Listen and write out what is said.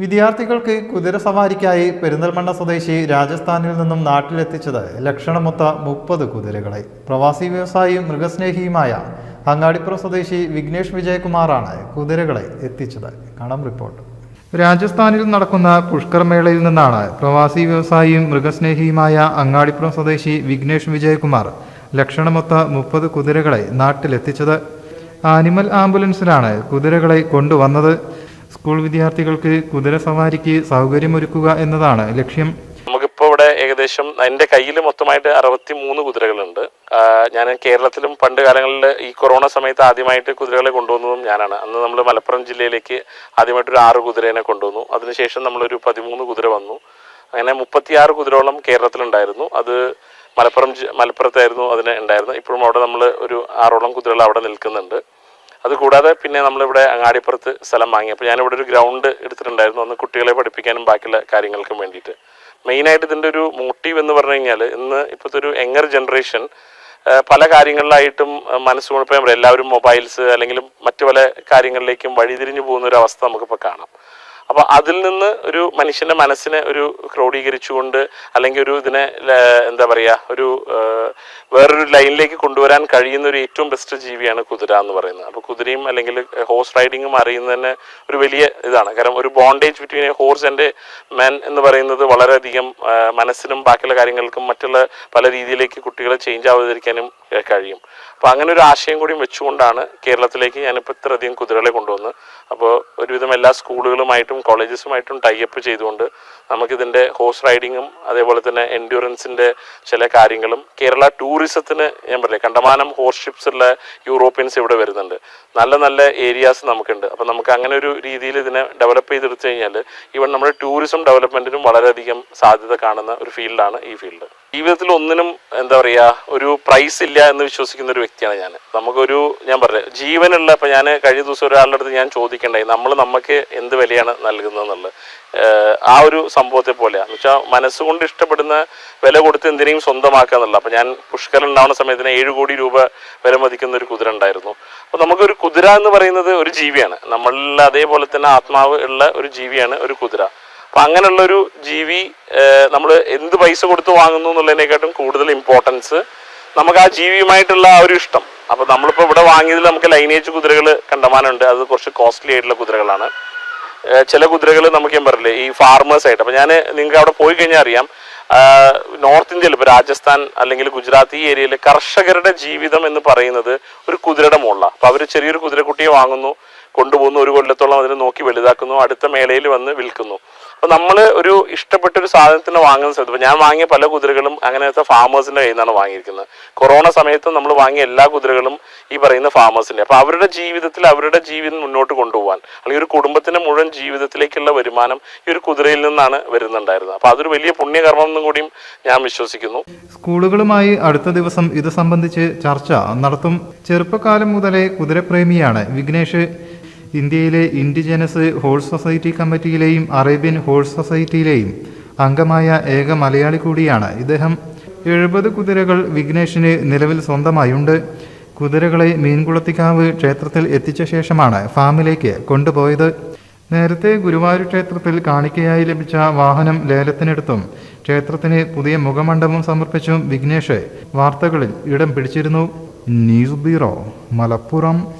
വിദ്യാർത്ഥികൾക്ക് കുതിര സവാരിക്കായി പെരിന്തൽമണ്ണ സ്വദേശി രാജസ്ഥാനിൽ നിന്നും നാട്ടിലെത്തിച്ചത് ലക്ഷണമൊത്ത മുപ്പത് കുതിരകളെ. പ്രവാസി വ്യവസായിയും മൃഗസ്നേഹിയുമായ അങ്ങാടിപ്പുറം സ്വദേശി വിഘ്നേഷ് വിജയകുമാറാണ് കുതിരകളെ എത്തിച്ചത്. കാണാം റിപ്പോർട്ട്. രാജസ്ഥാനിൽ നടക്കുന്ന പുഷ്കർ മേളയിൽ നിന്നാണ് പ്രവാസി വ്യവസായിയും മൃഗസ്നേഹിയുമായ അങ്ങാടിപ്പുറം സ്വദേശി വിഘ്നേഷ് വിജയകുമാർ ലക്ഷണമൊത്ത മുപ്പത് കുതിരകളെ നാട്ടിലെത്തിച്ചത്. ആനിമൽ ആംബുലൻസിലാണ് കുതിരകളെ കൊണ്ടുവന്നത്. സ്കൂൾ വിദ്യാർത്ഥികൾക്ക് കുതിര സവാരിക്ക് സൗകര്യമൊരുക്കുക എന്നതാണ് ലക്ഷ്യം. നമുക്കിപ്പോൾ ഇവിടെ ഏകദേശം എന്റെ കയ്യിൽ മൊത്തമായിട്ട് അറുപത്തി മൂന്ന് കുതിരകളുണ്ട് ഞാൻ കേരളത്തിലും പണ്ട് കാലങ്ങളിൽ ഈ കൊറോണ സമയത്ത് ആദ്യമായിട്ട് കുതിരകളെ കൊണ്ടുവന്നതും ഞാനാണ്. അന്ന് നമ്മൾ മലപ്പുറം ജില്ലയിലേക്ക് ആദ്യമായിട്ട് ഒരു ആറ് കുതിരേനെ കൊണ്ടുവന്നു. അതിനുശേഷം നമ്മളൊരു പതിമൂന്ന് കുതിര വന്നു. അങ്ങനെ മുപ്പത്തിയാറ് കുതിരോളം കേരളത്തിലുണ്ടായിരുന്നു. അത് മലപ്പുറം മലപ്പുറത്തായിരുന്നു അതിന് ഉണ്ടായിരുന്നത്. ഇപ്പോഴും അവിടെ നമ്മൾ ഒരു ആറോളം കുതിരകൾ അവിടെ നിൽക്കുന്നുണ്ട്. അത് കൂടാതെ പിന്നെ നമ്മളിവിടെ അങ്ങാടിപ്പുറത്ത് സ്ഥലം വാങ്ങി. അപ്പോൾ ഞാനിവിടെ ഒരു ഗ്രൗണ്ട് എടുത്തിട്ടുണ്ടായിരുന്നു. ഒന്ന് കുട്ടികളെ പഠിപ്പിക്കാനും ബാക്കിയുള്ള കാര്യങ്ങൾക്കും വേണ്ടിയിട്ട്. മെയിനായിട്ട് ഇതിന്റെ ഒരു മോട്ടീവ് എന്ന് പറഞ്ഞു കഴിഞ്ഞാൽ ഇന്ന് ഇപ്പോഴത്തെ ഒരു യങ്ങർ ജനറേഷൻ പല കാര്യങ്ങളിലായിട്ടും മനസ്സുകൊണ്ടിപ്പോൾ എല്ലാവരും മൊബൈൽസ് അല്ലെങ്കിൽ മറ്റു പല കാര്യങ്ങളിലേക്കും വഴിതിരിഞ്ഞു പോകുന്ന ഒരു അവസ്ഥ നമുക്കിപ്പോൾ കാണാം. അപ്പോൾ അതിൽ നിന്ന് ഒരു മനുഷ്യന്റെ മനസ്സിനെ ഒരു ക്രോഡീകരിച്ചുകൊണ്ട് അല്ലെങ്കിൽ ഒരു ഇതിനെ എന്താ പറയുക ഒരു വേറൊരു ലൈനിലേക്ക് കൊണ്ടുവരാൻ കഴിയുന്ന ഒരു ഏറ്റവും ബെസ്റ്റ് ജീവിയാണ് കുതിര എന്ന് പറയുന്നത്. അപ്പോൾ കുതിരയും അല്ലെങ്കിൽ ഹോഴ്സ് റൈഡിങ്ങും അറിയുന്നതന്നെ ഒരു വലിയ ഇതാണ്. കാരണം ഒരു bondage between a horse and man എന്ന് പറയുന്നത് വളരെയധികം മനസ്സിനും ബാക്കിയുള്ള കാര്യങ്ങൾക്കും മറ്റുള്ള പല രീതിയിലേക്ക് കുട്ടികളെ ചേഞ്ച് ആവാതിരിക്കാനും കഴിയും. അപ്പോൾ അങ്ങനെ ഒരു ആശയം കൂടി വെച്ചുകൊണ്ടാണ് കേരളത്തിലേക്ക് ഞാനിപ്പോൾ ഇത്രയധികം കുതിരകളെ കൊണ്ടുവന്ന് അപ്പോൾ ഒരുവിധം എല്ലാ സ്കൂളുകളുമായിട്ടും കോളേജസുമായിട്ടും ടൈപ്പ് ചെയ്തുകൊണ്ട് നമുക്കിതിന്റെ ഹോഴ്സ് റൈഡിങ്ങും അതേപോലെ തന്നെ എൻഡ്യൂറൻസിന്റെ ചില കാര്യങ്ങളും കേരള ടൂറിസത്തിന് ഞാൻ പറയില്ലേ കണ്ടമാനം ഹോഴ്സ് ഷിപ്സുള്ള യൂറോപ്യൻസ് ഇവിടെ വരുന്നുണ്ട്. നല്ല നല്ല ഏരിയാസ് നമുക്കുണ്ട്. അപ്പോൾ നമുക്ക് അങ്ങനെ ഒരു രീതിയിൽ ഇതിനെ ഡെവലപ്പ് ചെയ്തെടുത്തു കഴിഞ്ഞാൽ ഈവൻ നമ്മുടെ ടൂറിസം ഡെവലപ്മെന്റിനും വളരെയധികം സാധ്യത കാണുന്ന ഒരു ഫീൽഡാണ് ഈ ഫീൽഡ് ജീവിതത്തിൽ ഒന്നിനും എന്താ പറയുക ഒരു പ്രൈസ് ഇല്ല എന്ന് വിശ്വസിക്കുന്ന ഒരു വ്യക്തിയാണ് ഞാൻ. നമുക്കൊരു ഞാൻ പറഞ്ഞത് ജീവനുള്ള ഇപ്പം ഞാൻ കഴിഞ്ഞ ദിവസം ഒരാളുടെ അടുത്ത് ഞാൻ ചോദിക്കണ്ടായി നമ്മൾ നമുക്ക് എന്ത് വിലയാണ് നൽകുന്നതെന്നുള്ളത് ആ ഒരു സംഭവത്തെ പോലെയാണ്. എന്ന് വെച്ചാൽ മനസ്സുകൊണ്ട് ഇഷ്ടപ്പെടുന്ന വില കൊടുത്ത് എന്തിനേയും സ്വന്തമാക്കുക എന്നുള്ളത്. അപ്പം ഞാൻ പുഷ്കരൻ ഉണ്ടാവുന്ന സമയത്തിന് ഏഴ് കോടി രൂപ വില മതിക്കുന്ന ഒരു കുതിര ഉണ്ടായിരുന്നു. അപ്പോൾ നമുക്കൊരു കുതിര എന്ന് പറയുന്നത് ഒരു ജീവിയാണ്. നമ്മളിൽ അതേപോലെ തന്നെ ആത്മാവ് ഉള്ള ഒരു ജീവിയാണ് ഒരു കുതിര. അപ്പം അങ്ങനെയുള്ള ഒരു ജീവി നമ്മൾ എന്ത് പൈസ കൊടുത്ത് വാങ്ങുന്നു എന്നുള്ളതിനെക്കാട്ടും കൂടുതൽ ഇമ്പോർട്ടൻസ് നമുക്ക് ആ ജീവിയുമായിട്ടുള്ള ആ ഒരു ഇഷ്ടം. അപ്പോൾ നമ്മളിപ്പോൾ ഇവിടെ വാങ്ങിയതിൽ നമുക്ക് ലൈനേജ് കുതിരകൾ കണ്ടമാനമുണ്ട്. അത് കുറച്ച് കോസ്റ്റ്ലി ആയിട്ടുള്ള കുതിരകളാണ്. ചില കുതിരകൾ നമുക്ക് ഞാൻ പറയില്ലേ ഈ ഫാർമേഴ്സ് ആയിട്ട്. അപ്പോൾ ഞാൻ നിങ്ങൾക്ക് അവിടെ പോയി കഴിഞ്ഞാൽ അറിയാം നോർത്ത് ഇന്ത്യയിൽ ഇപ്പോൾ രാജസ്ഥാൻ അല്ലെങ്കിൽ ഗുജറാത്ത് ഈ ഏരിയയിൽ കർഷകരുടെ ജീവിതം എന്ന് പറയുന്നത് ഒരു കുതിരയുടെ മുകളിലാണ് അപ്പോൾ അവർ ചെറിയൊരു കുതിരക്കുട്ടിയെ വാങ്ങുന്നു കൊണ്ടുപോകുന്നു ഒരു കൊല്ലത്തോളം അതിനെ നോക്കി വലുതാക്കുന്നു അടുത്ത മേളയിൽ വന്ന് വിൽക്കുന്നു. അപ്പൊ നമ്മൾ ഒരു ഇഷ്ടപ്പെട്ട ഒരു സാധനത്തിന് വാങ്ങുന്ന സ്ഥലത്ത് ഞാൻ വാങ്ങിയ പല കുതിരകളും അങ്ങനത്തെ ഫാമേഴ്സിന്റെ കയ്യിൽ നിന്നാണ് വാങ്ങിയിരിക്കുന്നത്. കൊറോണ സമയത്ത് നമ്മൾ വാങ്ങിയ എല്ലാ കുതിരകളും ഈ പറയുന്ന ഫാമേഴ്സിന്റെ അപ്പൊ അവരുടെ ജീവിതത്തിൽ അവരുടെ ജീവിതം മുന്നോട്ട് കൊണ്ടുപോകാൻ അല്ലെങ്കിൽ ഒരു കുടുംബത്തിന്റെ മുഴുവൻ ജീവിതത്തിലേക്കുള്ള വരുമാനം ഈ ഒരു കുതിരയിൽ നിന്നാണ് വരുന്നുണ്ടായിരുന്നത്. അപ്പൊ അതൊരു വലിയ പുണ്യകർമ്മം എന്നും കൂടിയും ഞാൻ വിശ്വസിക്കുന്നു. സ്കൂളുകളുമായി അടുത്ത ദിവസം ഇത് സംബന്ധിച്ച് ചർച്ച നടത്തും. ചെറുപ്പകാലം മുതലേ കുതിരപ്രേമിയാണ് വിഘ്നേഷ് ഇന്ത്യയിലെ ഇൻഡിജനസ് ഹോഴ്സ് സൊസൈറ്റി കമ്മിറ്റിയിലെയും അറേബ്യൻ ഹോഴ്സ് സൊസൈറ്റിയിലെയും അംഗമായ ഏക മലയാളി കൂടിയാണ് ഇദ്ദേഹം. എഴുപത് കുതിരകൾ വിഘ്നേഷിന് നിലവിൽ സ്വന്തമായുണ്ട്. കുതിരകളെ മീൻകുളത്തിക്കാവ് ക്ഷേത്രത്തിൽ എത്തിച്ച ശേഷമാണ് ഫാമിലേക്ക് കൊണ്ടുപോയത്. നേരത്തെ ഗുരുവായൂർ ക്ഷേത്രത്തിൽ കാണിക്കയായി ലഭിച്ച വാഹനം ലേലത്തിനെടുത്തും ക്ഷേത്രത്തിന് പുതിയ മുഖമണ്ഡപം സമർപ്പിച്ചും വിഘ്നേഷ് വാർത്തകളിൽ ഇടം പിടിച്ചിരുന്നു. News bureau Malappuram.